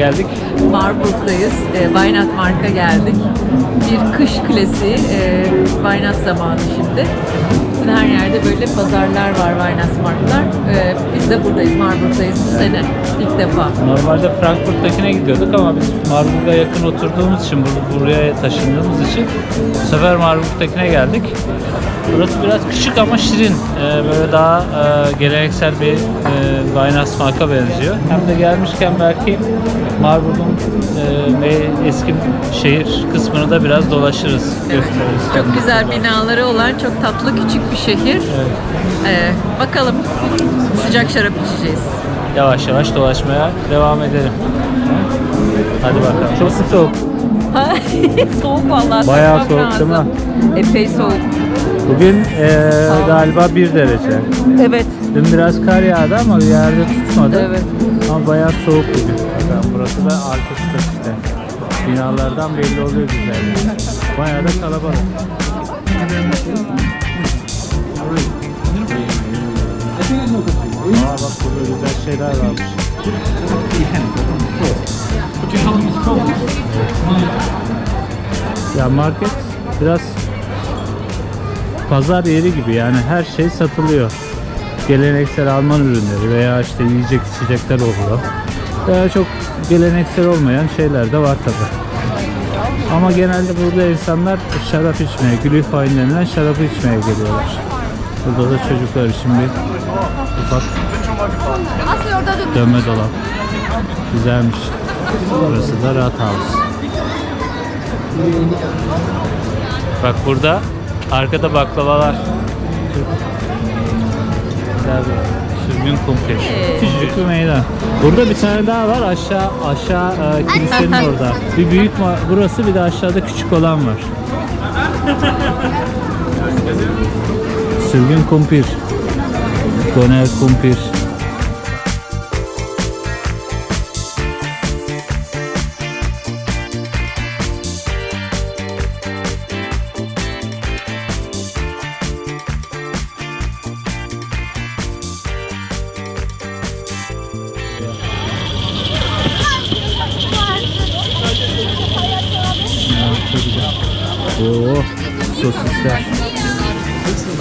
geldik? Marburg'dayız. E, Weihnacht Mark'a geldik. Bir kış klasiği. E, Weihnacht zamanı şimdi. Şimdi her yerde böyle pazarlar var Weihnacht Mark'lar. E, biz de buradayız, Marburg'dayız bu sene. ilk defa. Normalde Frankfurt'takine gidiyorduk ama biz Marburg'a yakın oturduğumuz için, bur- buraya taşındığımız için bu sefer Marburg'takine geldik. Burası biraz küçük ama şirin. Ee, böyle daha e, geleneksel bir e, Weihnachtsmarkt'a benziyor. Hem de gelmişken belki Marburg'un e, ve eski şehir kısmını da biraz dolaşırız, gösteririz. Çok güzel binaları olan çok tatlı küçük bir şehir. Evet. E, bakalım sıcak şarap içeceğiz. Yavaş yavaş dolaşmaya devam edelim. Hadi bakalım. Çok soğuk. soğuk vallahi. Bayağı soğuk değil mi? lazım. Epey soğuk. Bugün e, galiba 1 derece. Evet. Dün biraz kar yağdı ama bir yerde tutmadı. Evet. Ama bayağı soğuk bugün. Burası da arka sokak işte. Binalardan belli oluyor güzel. Bayağı da kalabalık. Aa bak burada güzel şeyler varmış. Ya market biraz pazar yeri gibi yani her şey satılıyor. Geleneksel Alman ürünleri veya işte yiyecek içecekler oluyor. Veya çok geleneksel olmayan şeyler de var tabi. Ama genelde burada insanlar şarap içmeye, Glühwein denilen şarabı içmeye geliyorlar. Burada da çocuklar için bir ufak dönme dolap. Güzelmiş. Burası da Rathaus. Bak burada arkada baklavalar. Güzel bir sürgün kumpir. Küçücük bir meydan. Burada bir tane daha var aşağı aşağı e, kilisenin orada. Bir büyük ma- burası bir de aşağıda küçük olan var. Sürgün kumpir. Döner kumpir. Oo, sosisler.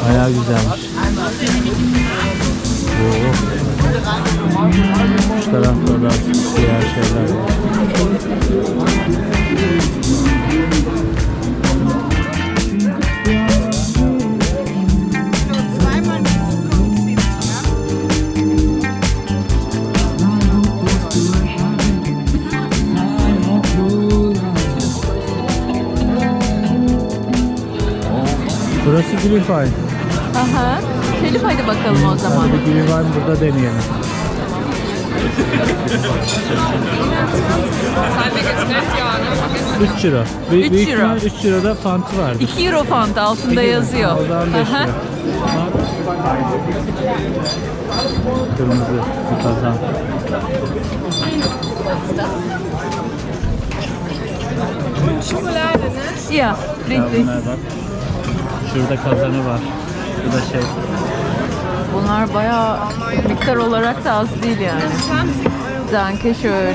Bayağı güzelmiş. Oo. Şu tarafta da diğer şeyler var. Glühwein. Aha. Şerif hadi bakalım o zaman. Hadi bir Glühwein burada deneyelim. Üç euro. Bir, Üç büyük euro. ihtimal 3 euroda fantı vardı. 2 euro fanta altında yazıyor. O zaman 5 Aha. Kırmızı bir kazan. Ya, bunlar bak. Şurada kazanı var. Bu da şey. Bunlar bayağı miktar olarak da az değil yani. Danke schön.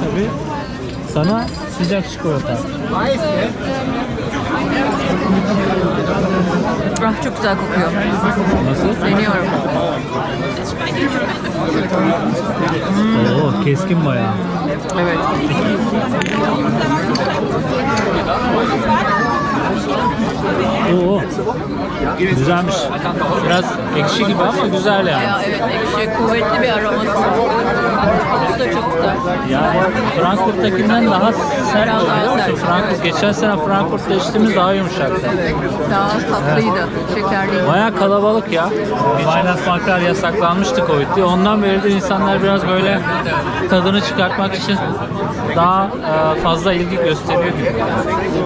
Tabii sana sıcak çikolata. Ah çok güzel kokuyor. Nasıl? Deniyorum. Oo keskin bayağı. Evet. Oo. Güzelmiş. Biraz ekşi gibi ama güzel yani. Ya evet ekşi, kuvvetli bir aroması var. Kokusu da çok güzel. Yani Frankfurt'takinden daha sert oluyor musun? Frankfurt, geçen sene Frankfurt'ta içtiğimiz daha yumuşaktı. Daha tatlıydı, şekerliydi. Baya kalabalık ya. Weihnachtsmarktlar yasaklanmıştı Covid diye. Ondan beri de insanlar biraz böyle tadını çıkartmak için daha e, fazla ilgi gösteriyor.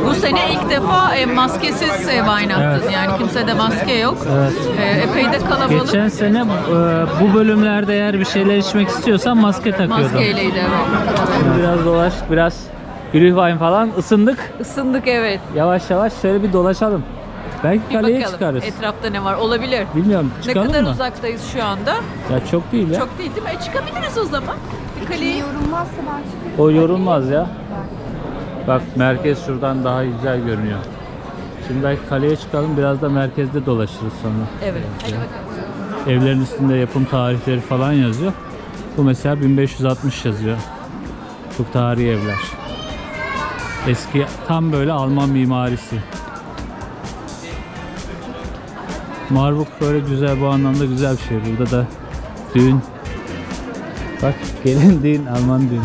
Bu sene ilk defa e, maskesiz e, Weihnacht'ın. Evet. Yani kimsede maske yok. Evet. E, epey de kalabalık. Geçen sene e, bu bölümlerde eğer bir şeyler içmek istiyorsan maske takıyordun. Maskeyleydi evet. Şimdi Biraz dolaştık, biraz Glühwein falan ısındık. Isındık evet. Yavaş yavaş şöyle bir dolaşalım. Belki Bir kaleye bakalım çıkarız. etrafta ne var olabilir. Bilmiyorum Ne çıkalım kadar mı? uzaktayız şu anda? Ya çok değil ya. Çok değil değil mi? E, çıkabiliriz o zaman. Bir kaleyi Yorulmazsa ben çıkarım. O yorulmaz ya. Bak merkez şuradan daha güzel görünüyor. Şimdi belki kaleye çıkalım biraz da merkezde dolaşırız sonra. Evet. Hadi bakalım. Evlerin üstünde yapım tarihleri falan yazıyor. Bu mesela 1560 yazıyor. Çok tarihi evler. Eski tam böyle Alman mimarisi. Marburg böyle güzel bu anlamda güzel bir şey. Burada da düğün. Bak gelin düğün Alman düğünü.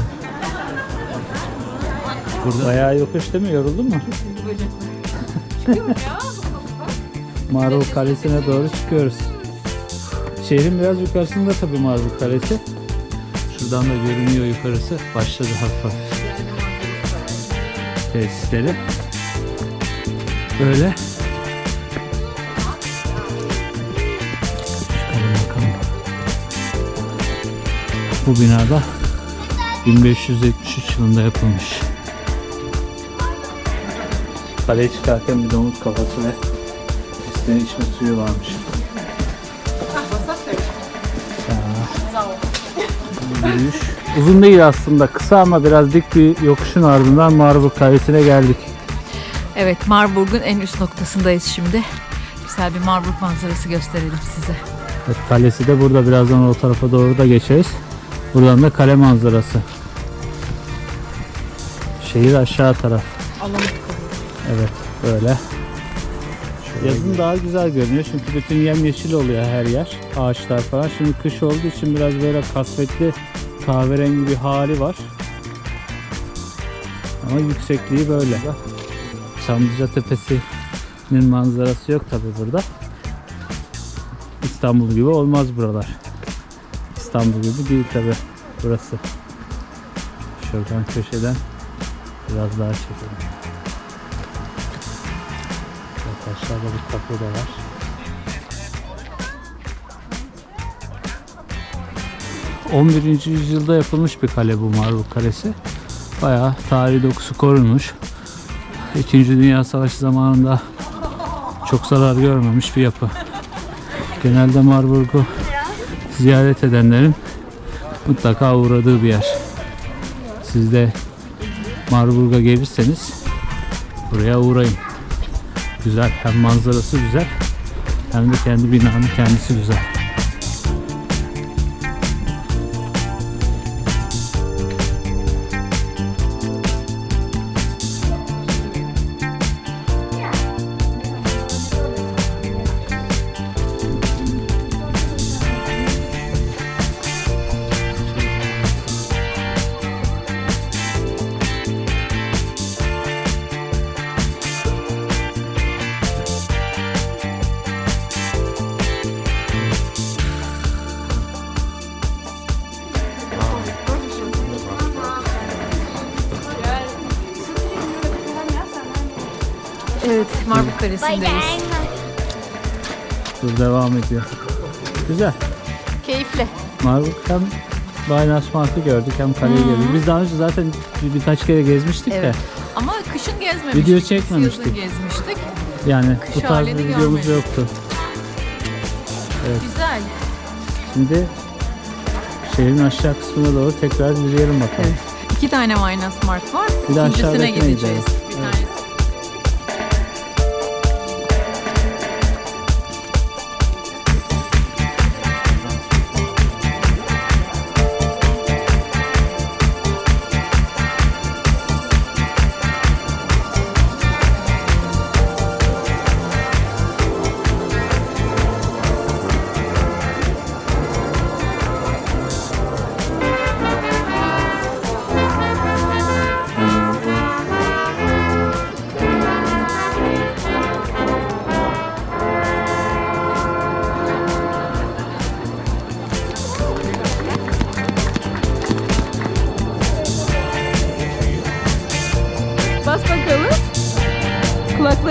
Burada bayağı yokuş değil mi? Yoruldun mu? Marburg Kalesi'ne doğru çıkıyoruz. Şehrin biraz yukarısında tabii Marburg Kalesi. Şuradan da görünüyor yukarısı. Başladı hafif hafif. Tesisleri. Böyle. Bu binada 1573 yılında yapılmış. Kaleye çıkarken bir domuz kafası ve isteyen içme suyu varmış. Yürüyüş. Uzun değil aslında. Kısa ama biraz dik bir yokuşun ardından Marburg Kalesi'ne geldik. Evet, Marburg'un en üst noktasındayız şimdi. Güzel bir Marburg manzarası gösterelim size. Evet, kalesi de burada. Birazdan o tarafa doğru da geçeriz. Buradan da kale manzarası. Şehir aşağı taraf. Evet böyle. Yazın daha güzel görünüyor çünkü bütün yemyeşil oluyor her yer. Ağaçlar falan. Şimdi kış olduğu için biraz böyle kasvetli kahverengi bir hali var. Ama yüksekliği böyle. Çamlıca Tepesi'nin manzarası yok tabi burada. İstanbul gibi olmaz buralar. İstanbul gibi değil tabi burası. Şuradan köşeden biraz daha çekelim. Evet, aşağıda bir kapı da var. ...11. yüzyılda yapılmış bir kale bu Marburg Kalesi. Bayağı tarihi dokusu korunmuş. İkinci Dünya Savaşı zamanında çok zarar görmemiş bir yapı. Genelde Marburg'u ziyaret edenlerin mutlaka uğradığı bir yer. Siz de Marburg'a gelirseniz buraya uğrayın. Güzel. Hem manzarası güzel hem de kendi binanın kendisi güzel. Kalesi'ndeyiz. Dur devam ediyor. Güzel. Keyifli. Marburg hem Weihnachtsmarkt'ı gördük hem kaleyi gördük. Biz daha önce zaten bir- birkaç kere gezmiştik Evet. de Ama kışın gezmemiştik. Video Biz çekmemiştik. Yazın gezmiştik. yani Kış bu tarz bir halini videomuz görmedik. yoktu. Güzel. Şimdi şehrin aşağı kısmına doğru tekrar yürüyelim bakalım. Evet. İki tane Weihnachtsmarkt var. Bir de İkincisine aşağıdakine gideceğiz. gidelim. Bir Evet. tanesi.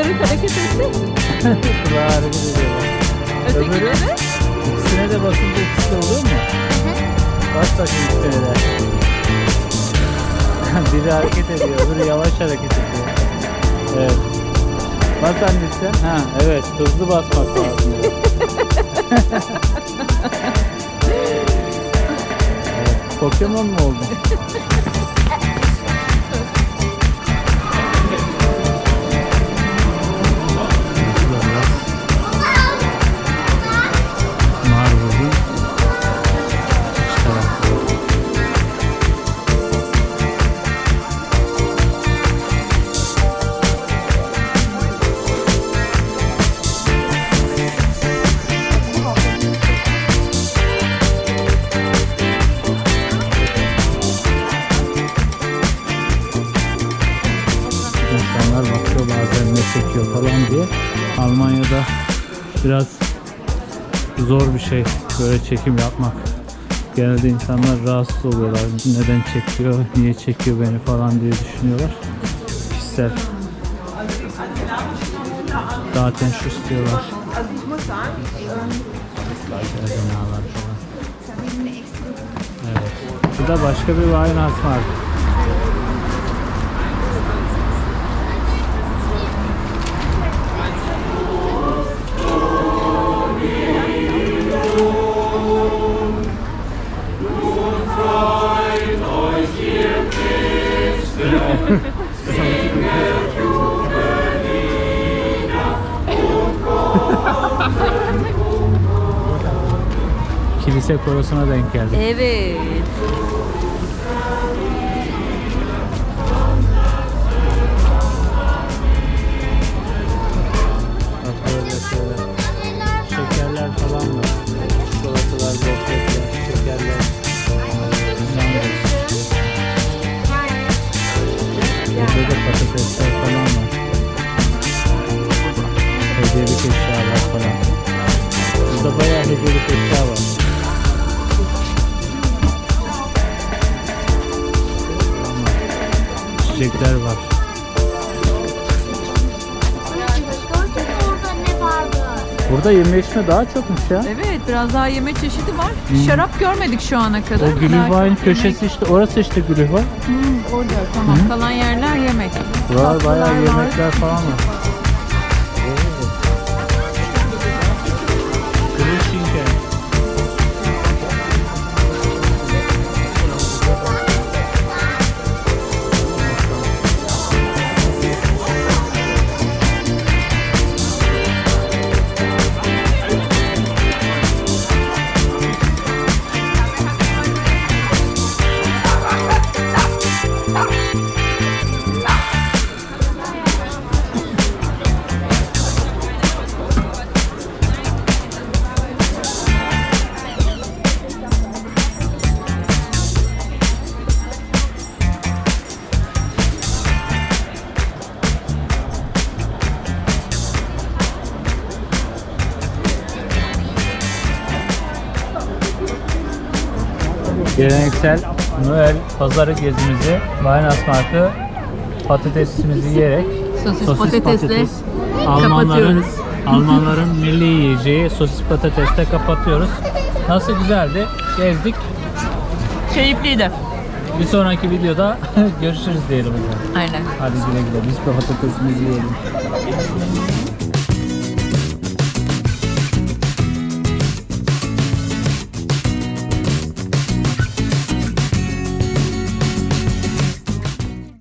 Kulakları hareket etti. Kulağa hareket ediyorlar. Ötekine Öbürü? de. İkisine de basınca ikisi de oluyor mu? Bas bakayım ikisine de. Biri hareket ediyor, öbürü yavaş hareket ediyor. Evet. Bas annesi. Ha, evet. Hızlı basmak lazım. evet, Pokemon mu oldun? Almanya'da biraz zor bir şey böyle çekim yapmak. Genelde insanlar rahatsız oluyorlar. Neden çekiyor, niye çekiyor beni falan diye düşünüyorlar. Kişisel. Zaten şu istiyorlar. Evet. Bu da başka bir Weihnachtsmarkt. Kilise korosuna denk geldik. Evet. Çiçekler var. orada ne vardı? Burada yeme içme daha çokmuş ya. Evet biraz daha yeme çeşidi var. Şarap görmedik şu ana kadar. O çok köşesi işte orası işte Glühwein. yemek. Hmm, orada tamam. Kalan yerler yemek. Var bayağı var. yemekler falan var. Geleneksel Noel pazarı gezimizi Weihnachtsmarkt'ı patatesimizi yiyerek Sosis patatesle Almanların kapatıyoruz. Almanların milli yiyeceği sosis patatesle kapatıyoruz. Nasıl güzeldi? Gezdik. Keyifliydi. Bir sonraki videoda görüşürüz diyelim o zaman. Aynen. Hadi güle güle. Biz patatesimizi yiyelim.